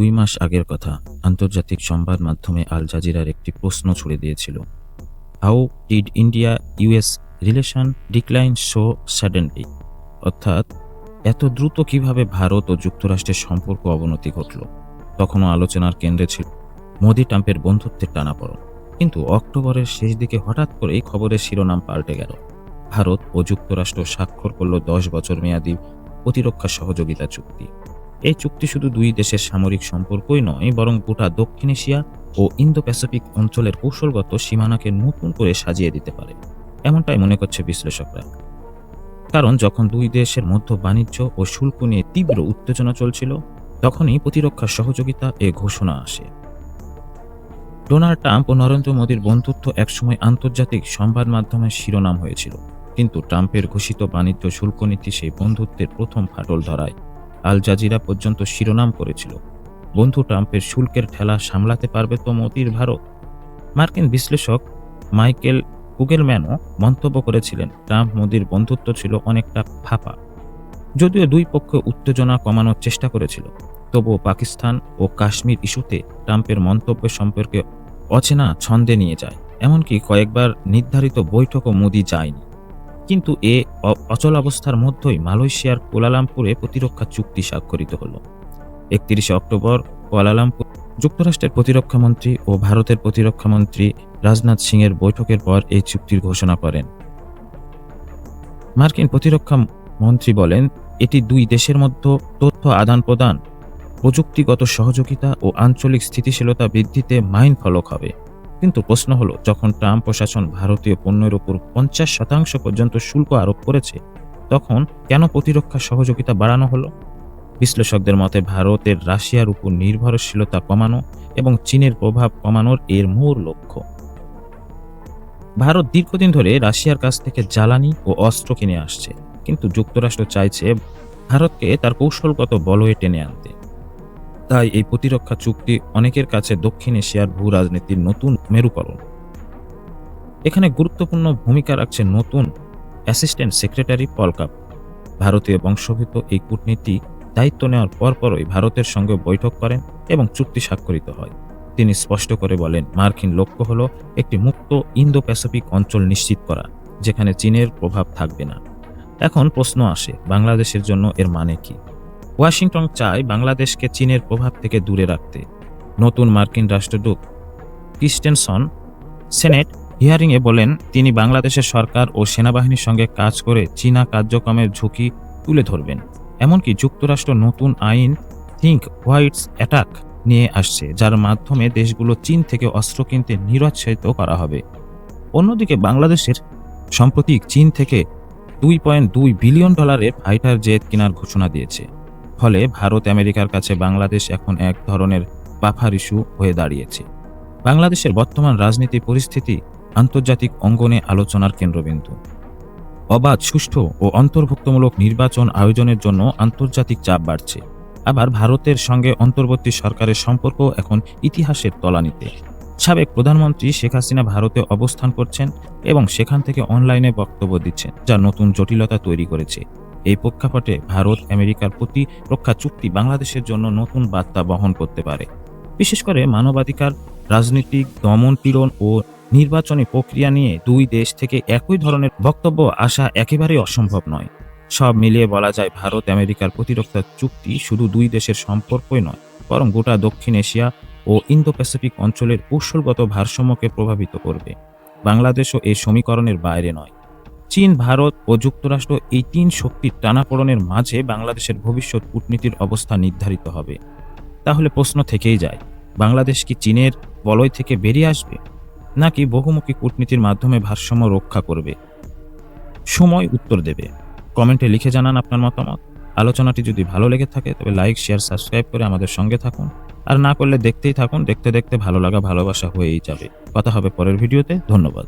দুই মাস আগের কথা আন্তর্জাতিক সংবাদ মাধ্যমে আল জাজিরার একটি প্রশ্ন ছুড়ে দিয়েছিল। How did India US relation decline so suddenly অর্থাৎ, এত দ্রুত কীভাবে ভারত ও যুক্তরাষ্ট্রের সম্পর্ক অবনতি ঘটল? তখনও আলোচনার কেন্দ্রে ছিল মোদি ট্রাম্পের বন্ধুত্বের টানাপড়ন। কিন্তু অক্টোবরের শেষ দিকে হঠাৎ করেই খবরের শিরোনাম পাল্টে গেল। ভারত ও যুক্তরাষ্ট্র স্বাক্ষর করল দশ বছর মেয়াদী প্রতিরক্ষা সহযোগিতা চুক্তি। এই চুক্তি শুধু দুই দেশের সামরিক সম্পর্কই নয়, বরং গোটা দক্ষিণ এশিয়া ও ইন্দো প্যাসিফিক অঞ্চলের কৌশলগত সীমানাকে নতুন করে সাজিয়ে দিতে পারে, এমনটাই মনে করছে বিশ্লেষকরা। কারণ যখন দুই দেশের মধ্যে বাণিজ্য ও শুল্ক নিয়ে তীব্র উত্তেজনা চলছিল, তখনই প্রতিরক্ষা সহযোগিতা এ ঘোষণা আসে। ডোনাল্ড ট্রাম্প ও নরেন্দ্র মোদীর বন্ধুত্ব একসময় আন্তর্জাতিক সংবাদ মাধ্যমের শিরোনাম হয়েছিল, কিন্তু ট্রাম্পের ঘোষিত বাণিজ্য শুল্ক নীতি সেই বন্ধুত্বের প্রথম ফাটল ধরায়। আল জাজিরা পর্যন্ত শিরোনাম করেছিল। বন্ধু ট্রাম্পের শুল্কের ঠেলা সামলাতে পারবে তো মোদির ভারত। মার্কিন বিশ্লেষক মাইকেল কুগেলম্যানও মন্তব্য করেছিলেন, ট্রাম্প মোদির বন্ধুত্ব ছিল অনেকটা ফাঁপা। যদিও দুই পক্ষ উত্তেজনা কমানোর চেষ্টা করেছিল, তবুও পাকিস্তান ও কাশ্মীর ইস্যুতে ট্রাম্পের মন্তব্য সম্পর্কে অচেনা ছন্দে নিয়ে যায়। এমনকি কয়েকবার নির্ধারিত বৈঠকও মোদি যায়নি। কিন্তু এ অচল অবস্থার মধ্যেই মালয়েশিয়ার কোলালামপুরে প্রতিরক্ষা চুক্তি স্বাক্ষরিত হলো। একত্রিশে অক্টোবর কুয়ালালামপুর যুক্তরাষ্ট্রের প্রতিরক্ষামন্ত্রী ও ভারতের প্রতিরক্ষামন্ত্রী রাজনাথ সিংয়ের বৈঠকের পর এই চুক্তির ঘোষণা করেন। মার্কিন প্রতিরক্ষা মন্ত্রী বলেন, এটি দুই দেশের মধ্যে তথ্য আদান প্রদান প্রযুক্তিগত সহযোগিতা ও আঞ্চলিক স্থিতিশীলতা বৃদ্ধিতে মাইন ফলক হবে। কিন্তু প্রশ্ন হলো, যখন ট্রাম্প প্রশাসন ভারতীয় পণ্যের উপর পঞ্চাশ শতাংশ পর্যন্ত শুল্ক আরোপ করেছে, তখন কেন প্রতিরক্ষা সহযোগিতা বাড়ানো হলো? বিশ্লেষকদের মতে, ভারতের রাশিয়ার উপর নির্ভরশীলতা কমানো এবং চীনের প্রভাব কমানোর এর মূল লক্ষ্য। ভারত দীর্ঘদিন ধরে রাশিয়ার কাছ থেকে জ্বালানি ও অস্ত্র কিনে আসছে, কিন্তু যুক্তরাষ্ট্র চাইছে ভারতকে তার কৌশলগত বলয়ে টেনে আনতে। তাই এই প্রতিরক্ষা চুক্তি অনেকের কাছে দক্ষিণ এশিয়ার ভূ রাজনীতির নতুন মেরুকরণ। এখানে গুরুত্বপূর্ণ ভূমিকা রাখছে নতুন অ্যাসিস্ট্যান্ট সেক্রেটারি পলকাপ ভারতীয় বংশোদ্ভূত এই কূটনীতিক দায়িত্ব নেওয়ার পরপরই ভারতের সঙ্গে বৈঠক করেন এবং চুক্তি স্বাক্ষরিত হয়। তিনি স্পষ্ট করে বলেন, মার্কিন লক্ষ্য হল একটি মুক্ত ইন্দো প্যাসিফিক অঞ্চল নিশ্চিত করা, যেখানে চীনের প্রভাব থাকবে না। এখন প্রশ্ন আসে, বাংলাদেশের জন্য এর মানে কি? ওয়াশিংটন চায় বাংলাদেশকে চীনের প্রভাব থেকে দূরে রাখতে। নতুন মার্কিন রাষ্ট্রদূত ক্রিস্টেনসন সেনেট হিয়ারিংয়ে বলেন, তিনি বাংলাদেশের সরকার ও সেনাবাহিনীর সঙ্গে কাজ করে চীনা কার্যক্রমের ঝুঁকি তুলে ধরবেন। এমনকি যুক্তরাষ্ট্র নতুন আইন থিঙ্ক হোয়াইটস অ্যাটাক নিয়ে আসছে, যার মাধ্যমে দেশগুলো চীন থেকে অস্ত্র কিনতে নিরুৎসাহিত করা হবে। অন্যদিকে বাংলাদেশের সম্প্রতি চীন থেকে দুই পয়েন্ট দুই বিলিয়ন ডলারের ফাইটার জেট কেনার ঘোষণা দিয়েছে। ফলে ভারত আমেরিকার কাছে বাংলাদেশ এখন এক ধরনের বাফার ইস্যু হয়ে দাঁড়িয়েছে। বাংলাদেশের বর্তমান রাজনীতি পরিস্থিতি আন্তর্জাতিক অঙ্গনে আলোচনার কেন্দ্রবিন্দু। অবাধ, সুষ্ঠু ও অন্তর্ভুক্তমূলক নির্বাচন আয়োজনের জন্য আন্তর্জাতিক চাপ বাড়ছে। আবার ভারতের সঙ্গে অন্তর্বর্তী সরকারের সম্পর্ক এখন ইতিহাসের তলানিতে। সাবেক প্রধানমন্ত্রী শেখ হাসিনা ভারতে অবস্থান করছেন এবং সেখান থেকে অনলাইনে বক্তব্য দিচ্ছেন, যা নতুন জটিলতা তৈরি করেছে। এই প্রেক্ষাপটে ভারত, আমেরিকার প্রতি রক্ষা চুক্তি বাংলাদেশের জন্য নতুন বার্তা বহন করতে পারে। বিশেষ করে মানবাধিকার, রাজনৈতিক, দমন পীড়ন ও নির্বাচনী প্রক্রিয়া নিয়ে দুই দেশ থেকে একই ধরনের বক্তব্য আসা একেবারেই অসম্ভব নয়। সব মিলিয়ে বলা যায় ভারত, আমেরিকার প্রতিরক্ষা চুক্তি শুধু দুই দেশের সম্পর্কই নয়, বরং গোটা দক্ষিণ এশিয়া ও ইন্দো প্যাসিফিক অঞ্চলের কৌশলগত ভারসাম্যকে প্রভাবিত করবে। বাংলাদেশও এই সমীকরণের বাইরে নয়। চীন, ভারত ও যুক্তরাষ্ট্র এই তিন শক্তির টানাপোড়নের মাঝে বাংলাদেশের ভবিষ্যৎ কূটনীতির অবস্থা নির্ধারিত হবে। তাহলে প্রশ্ন থেকেই যায়, বাংলাদেশ কি চীনের বলয় থেকে বেরিয়ে আসবে, নাকি বহুমুখী কূটনীতির মাধ্যমে ভারসাম্য রক্ষা করবে? সময় উত্তর দেবে। কমেন্টে লিখে জানান আপনার মতামত। আলোচনাটি যদি ভালো লেগে থাকে, তবে লাইক, শেয়ার, সাবস্ক্রাইব করে আমাদের সঙ্গে থাকুন। আর না করলে দেখতেই থাকুন, দেখতে দেখতে ভালো লাগা, ভালোবাসা হয়েই যাবে। কথা হবে পরের ভিডিওতে। ধন্যবাদ।